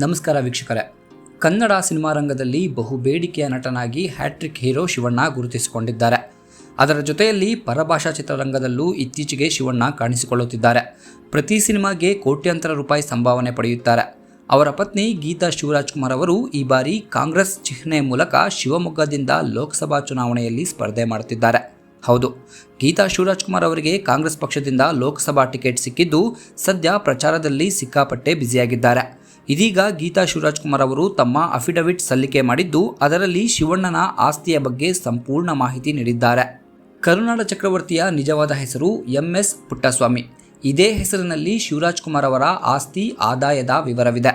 ನಮಸ್ಕಾರ ವೀಕ್ಷಕರೇ. ಕನ್ನಡ ಸಿನಿಮಾ ರಂಗದಲ್ಲಿ ಬಹು ಬೇಡಿಕೆಯ ನಟನಾಗಿ ಹ್ಯಾಟ್ರಿಕ್ ಹೀರೋ ಶಿವಣ್ಣ ಗುರುತಿಸಿಕೊಂಡಿದ್ದಾರೆ. ಅದರ ಜೊತೆಯಲ್ಲಿ ಪರಭಾಷಾ ಚಿತ್ರರಂಗದಲ್ಲೂ ಇತ್ತೀಚೆಗೆ ಶಿವಣ್ಣ ಕಾಣಿಸಿಕೊಳ್ಳುತ್ತಿದ್ದಾರೆ. ಪ್ರತಿ ಸಿನಿಮಾಗೆ ಕೋಟ್ಯಂತರ ರೂಪಾಯಿ ಸಂಭಾವನೆ ಪಡೆಯುತ್ತಾರೆ. ಅವರ ಪತ್ನಿ ಗೀತಾ ಶಿವರಾಜ್ಕುಮಾರ್ ಅವರು ಈ ಬಾರಿ ಕಾಂಗ್ರೆಸ್ ಚಿಹ್ನೆ ಮೂಲಕ ಶಿವಮೊಗ್ಗದಿಂದ ಲೋಕಸಭಾ ಚುನಾವಣೆಯಲ್ಲಿ ಸ್ಪರ್ಧೆ ಮಾಡುತ್ತಿದ್ದಾರೆ. ಹೌದು, ಗೀತಾ ಶಿವರಾಜ್ಕುಮಾರ್ ಅವರಿಗೆ ಕಾಂಗ್ರೆಸ್ ಪಕ್ಷದಿಂದ ಲೋಕಸಭಾ ಟಿಕೆಟ್ ಸಿಕ್ಕಿದ್ದು ಸದ್ಯ ಪ್ರಚಾರದಲ್ಲಿ ಸಿಕ್ಕಾಪಟ್ಟೆ ಬ್ಯುಸಿಯಾಗಿದ್ದಾರೆ. ಇದೀಗ ಗೀತಾ ಶಿವರಾಜ್ಕುಮಾರ್ ಅವರು ತಮ್ಮ ಅಫಿಡವಿಟ್ ಸಲ್ಲಿಕೆ ಮಾಡಿದ್ದು, ಅದರಲ್ಲಿ ಶಿವಣ್ಣನ ಆಸ್ತಿಯ ಬಗ್ಗೆ ಸಂಪೂರ್ಣ ಮಾಹಿತಿ ನೀಡಿದ್ದಾರೆ. ಕರುನಾಡ ಚಕ್ರವರ್ತಿಯ ನಿಜವಾದ ಹೆಸರು ಎಂ ಎಸ್ ಪುಟ್ಟಸ್ವಾಮಿ. ಇದೇ ಹೆಸರಿನಲ್ಲಿ ಶಿವರಾಜ್ಕುಮಾರ್ ಅವರ ಆಸ್ತಿ ಆದಾಯದ ವಿವರವಿದೆ.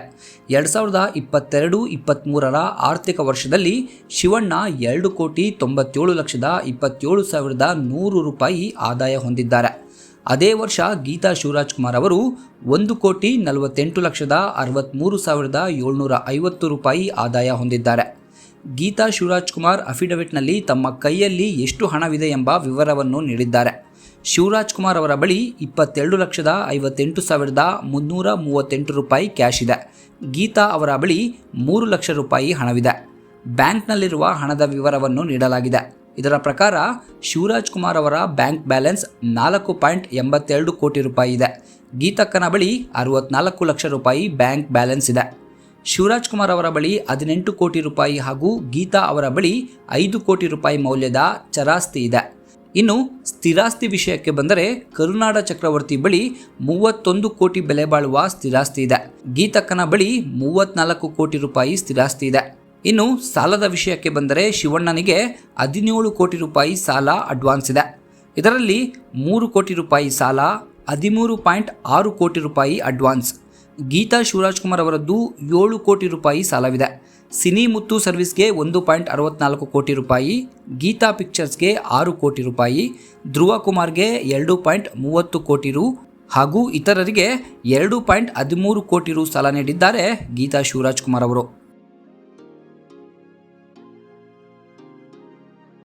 ಎರಡು ಸಾವಿರದ ಇಪ್ಪತ್ತೆರಡು ಇಪ್ಪತ್ತ್ಮೂರರ ಆರ್ಥಿಕ ವರ್ಷದಲ್ಲಿ ಶಿವಣ್ಣ ಎರಡು ಕೋಟಿ ತೊಂಬತ್ತೇಳು ಲಕ್ಷದ ಇಪ್ಪತ್ತೇಳು ಸಾವಿರದ ನೂರು ರೂಪಾಯಿ ಆದಾಯ ಹೊಂದಿದ್ದಾರೆ. ಅದೇ ವರ್ಷ ಗೀತಾ ಶಿವರಾಜ್ಕುಮಾರ್ ಅವರು ಒಂದು ಕೋಟಿ ನಲವತ್ತೆಂಟು ಲಕ್ಷದ ಅರವತ್ತ್ಮೂರು ಸಾವಿರದ ಏಳ್ನೂರ ಐವತ್ತು ರೂಪಾಯಿ ಆದಾಯ ಹೊಂದಿದ್ದಾರೆ. ಗೀತಾ ಶಿವರಾಜ್ಕುಮಾರ್ ಅಫಿಡವಿಟ್ನಲ್ಲಿ ತಮ್ಮ ಕೈಯಲ್ಲಿ ಎಷ್ಟು ಹಣವಿದೆ ಎಂಬ ವಿವರವನ್ನು ನೀಡಿದ್ದಾರೆ. ಶಿವರಾಜ್ಕುಮಾರ್ ಅವರ ಬಳಿ ಇಪ್ಪತ್ತೆರಡು ಲಕ್ಷದ ಐವತ್ತೆಂಟು ಸಾವಿರದ ಮುನ್ನೂರ ಮೂವತ್ತೆಂಟು ರೂಪಾಯಿ ಕ್ಯಾಶ್ ಇದೆ. ಗೀತಾ ಅವರ ಬಳಿ ಮೂರು ಲಕ್ಷ ರೂಪಾಯಿ ಹಣವಿದೆ. ಬ್ಯಾಂಕ್ನಲ್ಲಿರುವ ಹಣದ ವಿವರವನ್ನು ನೀಡಲಾಗಿದೆ. ಇದರ ಪ್ರಕಾರ ಶಿವರಾಜ್ ಕುಮಾರ್ ಅವರ ಬ್ಯಾಂಕ್ ಬ್ಯಾಲೆನ್ಸ್ ನಾಲ್ಕು ಪಾಯಿಂಟ್ ಎಂಬತ್ತೆರಡು ಕೋಟಿ ರೂಪಾಯಿ ಇದೆ. ಗೀತಕ್ಕನ ಬಳಿ ಅರವತ್ನಾಲ್ಕು ಲಕ್ಷ ರೂಪಾಯಿ ಬ್ಯಾಂಕ್ ಬ್ಯಾಲೆನ್ಸ್ ಇದೆ. ಶಿವರಾಜ್ ಕುಮಾರ್ ಅವರ ಬಳಿ ಹದಿನೆಂಟು ಕೋಟಿ ರೂಪಾಯಿ ಹಾಗೂ ಗೀತಾ ಅವರ ಬಳಿ ಐದು ಕೋಟಿ ರೂಪಾಯಿ ಮೌಲ್ಯದ ಚರಾಸ್ತಿ ಇದೆ. ಇನ್ನು ಸ್ಥಿರಾಸ್ತಿ ವಿಷಯಕ್ಕೆ ಬಂದರೆ ಕರುನಾಡ ಚಕ್ರವರ್ತಿ ಬಳಿ ಮೂವತ್ತೊಂದು ಕೋಟಿ ಬೆಲೆ ಬಾಳುವ ಸ್ಥಿರಾಸ್ತಿ ಇದೆ. ಗೀತಕ್ಕನ ಬಳಿ ಮೂವತ್ನಾಲ್ಕು ಕೋಟಿ ರೂಪಾಯಿ ಸ್ಥಿರಾಸ್ತಿ ಇದೆ. ಇನ್ನು ಸಾಲದ ವಿಷಯಕ್ಕೆ ಬಂದರೆ ಶಿವಣ್ಣನಿಗೆ ಹದಿನೇಳು ಕೋಟಿ ರೂಪಾಯಿ ಸಾಲ ಅಡ್ವಾನ್ಸ್ ಇದೆ. ಇದರಲ್ಲಿ ಮೂರು ಕೋಟಿ ರೂಪಾಯಿ ಸಾಲ, ಹದಿಮೂರು ಪಾಯಿಂಟ್ ಆರು ಕೋಟಿ ರೂಪಾಯಿ ಅಡ್ವಾನ್ಸ್. ಗೀತಾ ಶಿವರಾಜ್ಕುಮಾರ್ ಅವರದ್ದು ಏಳು ಕೋಟಿ ರೂಪಾಯಿ ಸಾಲವಿದೆ. ಸಿನಿ ಮುತ್ತು ಸರ್ವಿಸ್ಗೆ ಒಂದು ಪಾಯಿಂಟ್ ಅರವತ್ನಾಲ್ಕು ಕೋಟಿ ರೂಪಾಯಿ, ಗೀತಾ ಪಿಕ್ಚರ್ಸ್ಗೆ ಆರು ಕೋಟಿ ರೂಪಾಯಿ, ಧ್ರುವ ಕುಮಾರ್ಗೆ ಎರಡು ಪಾಯಿಂಟ್ ಮೂವತ್ತು ಕೋಟಿ ರು ಹಾಗೂ ಇತರರಿಗೆ ಎರಡು ಪಾಯಿಂಟ್ ಹದಿಮೂರು ಕೋಟಿ ರು ಸಾಲ ನೀಡಿದ್ದಾರೆ ಗೀತಾ ಶಿವರಾಜ್ಕುಮಾರ್ ಅವರು.